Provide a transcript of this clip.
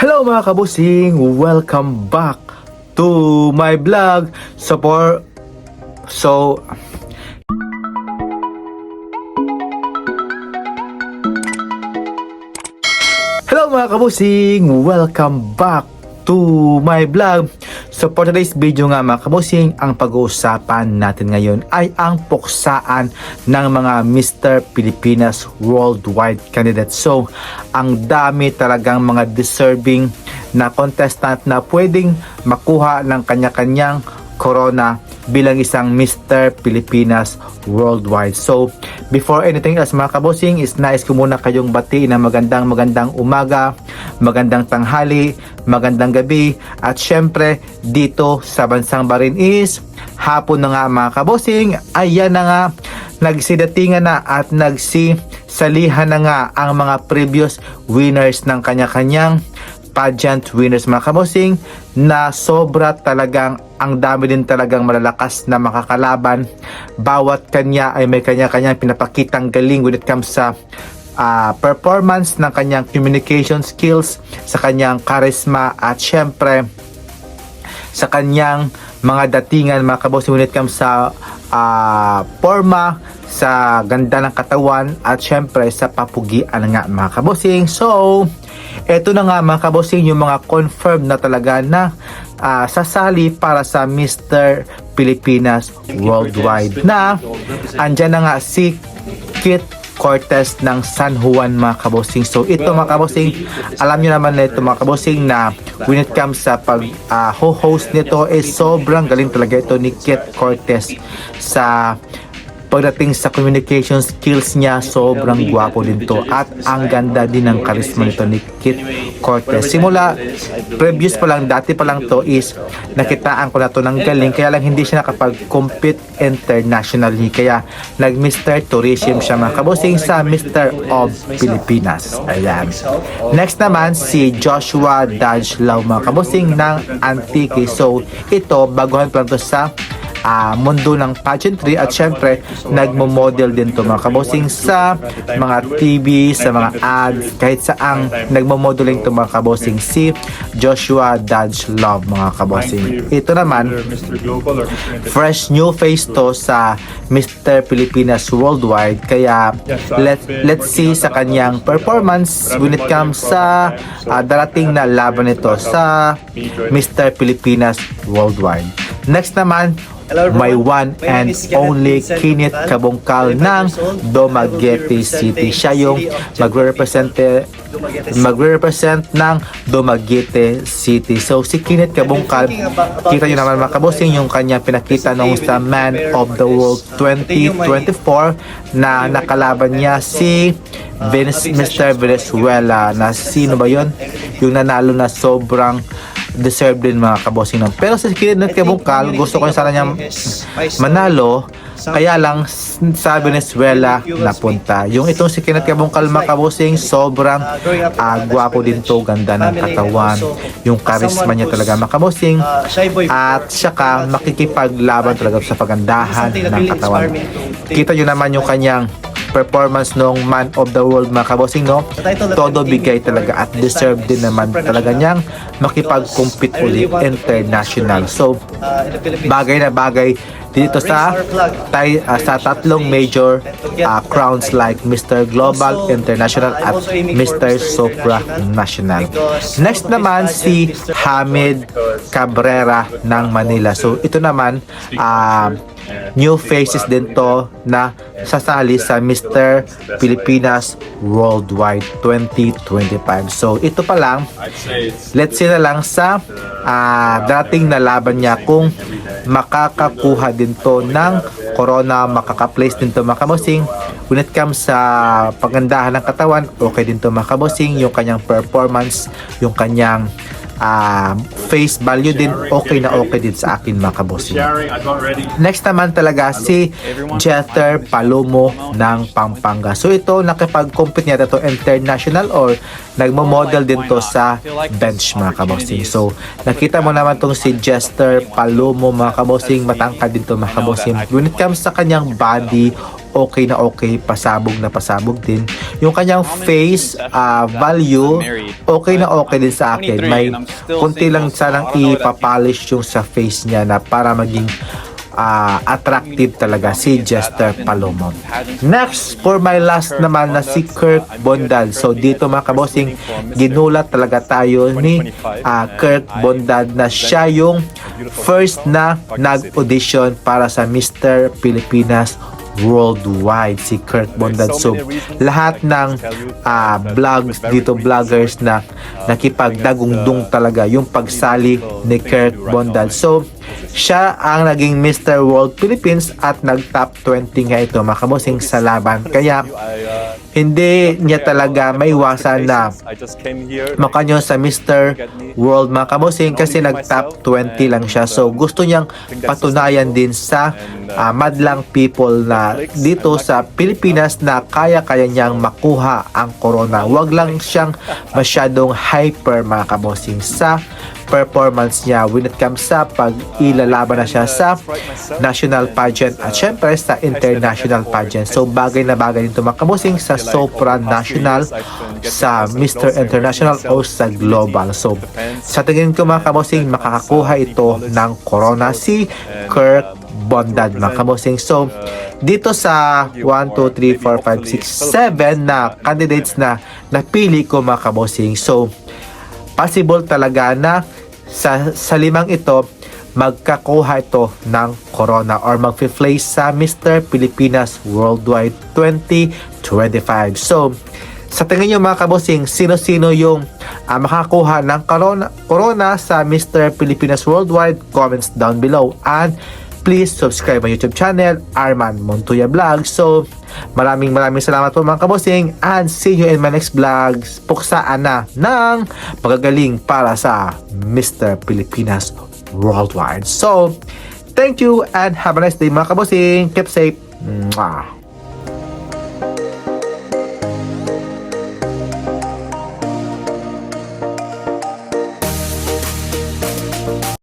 Hello mga kabusing! Welcome back to my vlog. So for... So... Hello mga kabusing! Welcome back to my vlog. So for today's video nga mga kabusing, ang pag-uusapan natin ngayon ay ang puksaan ng mga Mr. Pilipinas Worldwide candidates. So, ang dami talagang mga deserving na contestant na pwedeng makuha ng kanya-kanyang corona bilang isang Mr. Pilipinas Worldwide. So, before anything else mga kabosing, is nice ko muna kayong batiin ng magandang magandang umaga, magandang tanghali, magandang gabi, at syempre dito sa Bansang Barin is hapon na nga mga kabosing, ayan na nga, nagsidatingan na at nagsisalihan na nga ang mga previous winners ng kanya-kanyang pageant winners mga kabosing na sobra talagang ang dami din talagang malalakas na makakalaban. Bawat kanya ay may kanya-kanyang pinapakitang galing when it comes sa ah, performance ng kanyang communication skills sa kanyang charisma at syempre sa kanyang mga datingan mga kabosing when it comes sa ah, forma sa ganda ng katawan at syempre sa papugian nga mga kabosing so eto na nga mga kabosing yung mga confirmed na talaga na ah, sasali para sa Mr. Pilipinas Worldwide na andyan na nga si Kit Cortez ng San Juan mga kabosing. So ito mga kabosing, alam nyo naman na ito mga kabosing na when it comes sa pag ah, ho-host nito is sobrang galing talaga ito ni Kit Cortez sa pagdating sa communication skills niya, sobrang gwapo din to at ang ganda din ng charisma nito ni Kit Cortez. Simula, previous pa lang, dati pa lang to is nakitaan ko na to ng galing kaya lang hindi siya nakapag-compete internationally kaya nag-Mr. Tourism siya mga kabosing sa Mr. of Pilipinas. Ayan. Next naman si Joshua Dajlaw mga kabosing ng Antique. So ito, baguhan pa lang to sa ah, mundo ng pageantry at syempre nagmo-model din to mga kabosing sa mga TV, sa mga ads, kahit saang nagmo-modeling to mga kabosing si Joshua Dodge Love mga kabosing. Ito naman, fresh new face to sa Mr. Pilipinas Worldwide kaya let, let's see sa kanyang performance when it comes sa ah, darating na laban nito sa Mr. Pilipinas Worldwide. Next naman, may one and only Kinit Kabungkal ng Dumaguete City. Siya yung magre-represent magre-represent ng Dumaguete City. So si Kinit Kabungkal, kita nyo naman mga kabosing yung kanya pinakita nung sa Man of the World 2024 na nakalaban niya si Venez- Mr. Venezuela. Na sino ba yon yung nanalo na sobrang deserve din mga kabosing nun. Pero sa Kinit Kabungkal, gusto ko sana niya manalo kaya lang sa Venezuela napunta. Yung itong si Kenneth Kabungkal mga kabosing, sobrang ah, gwapo din to, ganda ng katawan. Yung charisma niya talaga mga kabosing. At saka makikipaglaban talaga sa pagandahan ng katawan. Kita nyo naman yung kanyang performance nung Man of the World mga kabosing no todo bigay talaga at deserve din naman talaga niyang makipag-compete ulit international so bagay na bagay dito sa tay, ah, sa tatlong major ah, crowns like Mr. Global International at Mr. Sopra National. Next naman si Hamid Cabrera ng Manila. So ito naman ah, new faces din to na sasali sa Mr. Pilipinas Worldwide 2025. So ito pa lang let's say na lang sa ah, dating na laban niya kung makakakuha din to ng corona, makaka-place din to makabosing. When it comes sa pagandahan ng katawan, okay din to makabosing. Yung kanyang performance, yung kanyang ah, face value din, okay na okay din sa akin makabosing. Next naman talaga si Jeter Palomo ng Pampanga. So ito nakipag-compete niya to international or nagmo-model din to sa bench mga kabosing. So nakita mo naman tong si Jester Palomo mga kabosing, matangkad din to mga kabosing. When it comes sa kanyang body okay na okay, pasabog na pasabog din. Yung kanyang face ah, value, okay na okay din sa akin. May kunti lang sanang ipapolish yung sa face niya na para maging ah, attractive talaga si Jester Palomo. Next, for my last naman na si Kirk Bondal. So dito mga kabosing, ginulat talaga tayo ni ah, Kirk Bondal na siya yung first na nag-audition para sa Mr. Pilipinas worldwide si Kurt Bondad. So, lahat ng ah, vlogs dito, vloggers na nakipagdagungdung talaga yung pagsali ni Kurt Bondad. So, siya ang naging Mr. World Philippines at nag-top 20 nga ito mga sa laban. Kaya, hindi niya talaga maiwasan na makanyo sa Mr. World mga kasi nag-top 20 lang siya. So gusto niyang patunayan din sa ah, madlang people na dito sa Pilipinas na kaya-kaya niyang makuha ang corona. Huwag lang siyang masyadong hyper mga sa performance niya when it comes sa pag ilalaban na siya sa national pageant at syempre sa international pageant. So bagay na bagay dito mga kabosing sa supranational sa Mr. International o sa global. So sa tingin ko mga kabosing makakakuha ito ng corona si Kirk Bondad mga kabosing. So dito sa 1, 2, 3, 4, 5, 6, 7 na candidates na napili ko mga kabosing. So possible talaga na sa, sa limang ito magkakuha ito ng corona or mag-place sa Mr. Pilipinas Worldwide 2025. So, sa tingin nyo mga kabosing, sino-sino yung ah, makakuha ng corona, corona sa Mr. Pilipinas Worldwide? Comments down below. And please subscribe my YouTube channel, Arman Montoya Vlog. So, maraming maraming salamat po mga kabosing and see you in my next vlog. Puksaan na ng pagagaling para sa Mr. Pilipinas Worldwide. So, thank you and have a nice day mga kabosing. Keep safe. Mwah.